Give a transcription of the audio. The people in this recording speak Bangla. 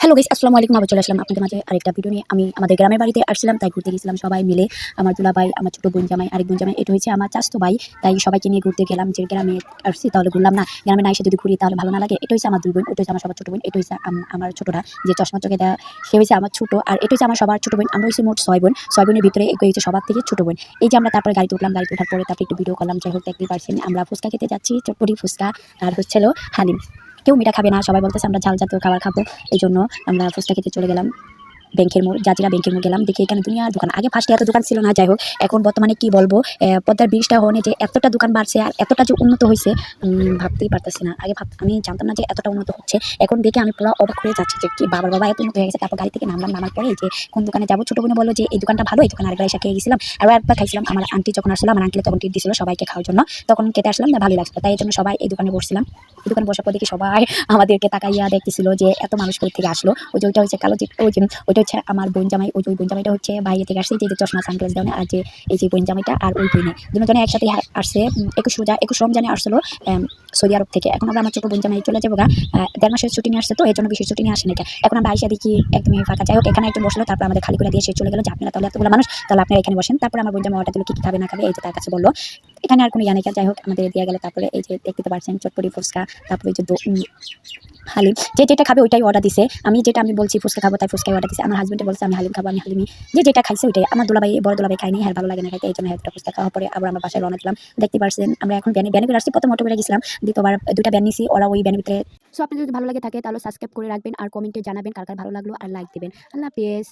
হ্যালো গাইস আসসালামু আলাইকুম। আবার চলে আসলাম আপনাদের মাঝে আরেকটা ভিডিও নিয়ে। আমি আমাদের গ্রামের বাড়িতে আসছিলাম, তাই ঘুরতে গেছিলাম সবাই মিলে। আমার দুলা ভাই আমার ছোটো বোন জামাই, আরেক বোন জামাই, এটা হচ্ছে আমার চাস্তো ভাই। তাই সবাইকে নিয়ে ঘুরতে গেলাম, যে গ্রামে আসছি তাহলে ঘুরলাম না। গ্রামে না এসে যদি ঘুরি তাহলে ভালো না লাগে। এটা হচ্ছে আমার দুই বোন, এটা হচ্ছে আমার সবার ছোটো বোন, এটা আম- আমার ছোটোটা যে চশমা চোখে দেওয়া সে হচ্ছে আমার ছোটো। আর এটা হচ্ছে আমার সবার ছোটো বোন, আমরা হচ্ছে মোট ছয় বোন। ছয় বোনের ভিতরে হচ্ছে সবার থেকে ছোটো বোন। এই যে আমরা তারপরে গাড়িতে উঠলাম, গাড়িতে ওঠার পরে তারপরে একটু ভিডিও করলাম। যাই হোক দেখতে পারছেন। আমরা ফুচকা খেতে যাচ্ছি, চটপটি ফুচকা। আর হচ্ছিল হালিম। কেউ মিঠা খাবে না, সবাই বলতেছে আমরা ঝাল জাতীয় খাবার খাব, এই জন্য আমরা ফুচকা খেতে চলে গেলাম। ব্যাংকের মোড় জাজিরা ব্যাংকের মোড় গেলাম, দেখি এখানে দুনিয়ার দোকান। আগে ফার্স্টে এত দোকান ছিল না, যাই হোক, এখন বর্তমানে কি বলব পদ্মার ব্রিজটা হনে যে এতটা দোকান বাড়ছে আর এতটা যে উন্নত হয়েছে ভাবতেই পারতেছি না। আগে ভাব, আমি জানতাম না যে এতটা উন্নত হচ্ছে। এখন দেখে আমি পুরো অবাক হয়ে যাচ্ছি যে কি বাবার বাবা এত উন্নত হয়ে গেছে, তারপর গাড়ি থেকে নামলাম, নামার পরে যে কোন দোকানে যাব, ছোটো বোনে বলল যে এই দোকানটা ভালো এই দোকানে আরেকবার এসে খেয়ে গেছিলাম। আরও একবার খাইছিলাম, আমার আন্টি যখন আসলো, আমার আঙ্কেলে তখন টিপ দিছিল সবাইকে খাওয়ার জন্য। তখন খেতে আসলাম, না, ভালোই লাগছিল। তাই জন্য সবাই এই দোকানে বসছিলাম। এই দোকানে বসার পর দেখি সবাই আমাদেরকে তাকাইয়া দেখতেছিল যে এত মানুষ থেকে আসলো। ওই যে ওইটা হচ্ছে কালো যে ওই যে, ওইটা হচ্ছে আমার বোন জামাই ওই বোন জামাইটা হচ্ছে বাইরে থেকে আসছে যে চশমা সানগ্লাস দেওয়া আর যে এই যে বোন জামাইটা আর ওই বোনে। দুজনে একসাথে আসছে উম, একুশ রোজা একুশ রমজানে আসলো সৌদি আরব থেকে। এখন আমরা আমার ছোটো বোন জামাই চলে যাব গা। দেড় মাসের ছুটি নিয়ে আসছে তো এই জন্য বিশেষ ছুটি নিয়ে আসে না এখন আমরা আইসা দেখি একদমই ফাঁকা। যাই হোক এখানে একটু বসল তারপর আমাদের খালি করে দিয়ে সে চলে গেলো যে আপনারা তাহলে এতগুলো মানুষ তাহলে আপনারা এখানে বসেন। তারপর আমার বোন জামা অর্ডার দিল কি খাবে না খাবে? এই যে তার কাছে বলল এখানে আর কোনো নেই যাই হোক আমাদের দিয়ে গেলে। তারপরে এই যে দেখতে পাচ্ছেন চটপটি ফুচকা তারপরে যে হালিম। যে যেটা খাবে ওইটাই অর্ডার দিছে। আমি যেটা আমি বলছি ফুচকা খাব, তাই ফুচকাই অর্ডার দিছে। আমার হাজবেন্ডে বলছে, আমি হালিম খাব, আমি হালিমি যে যেটা খাইছে ওইটাই। আমার দুলাভাই, বড় দুলাভাই খাইনি হ্যাঁ ভালো লাগে না খাইতে, এই জন্য হ্যাঁ ফুচকা খাওয়ার পরে আবার আমার বাসায় রওনা দিলাম। দেখতে পারছেন, আমরা এখন ব্যানে ব্যানে করে আসছি, প্রথম অটো করে গেছিলাম দ্বিতীয়বার দুটা ব্যান নিছি ওরা ওই ব্যানের ভিতরে। সো আপনাদের যদি ভালো লাগে থাকে, তাহলে সাবস্ক্রাইব করে রাখবেন, আর কমেন্টে জানাবেন কার কার ভালো লাগল, আর লাইক দেবেন। আল্লাহ হাফেজ।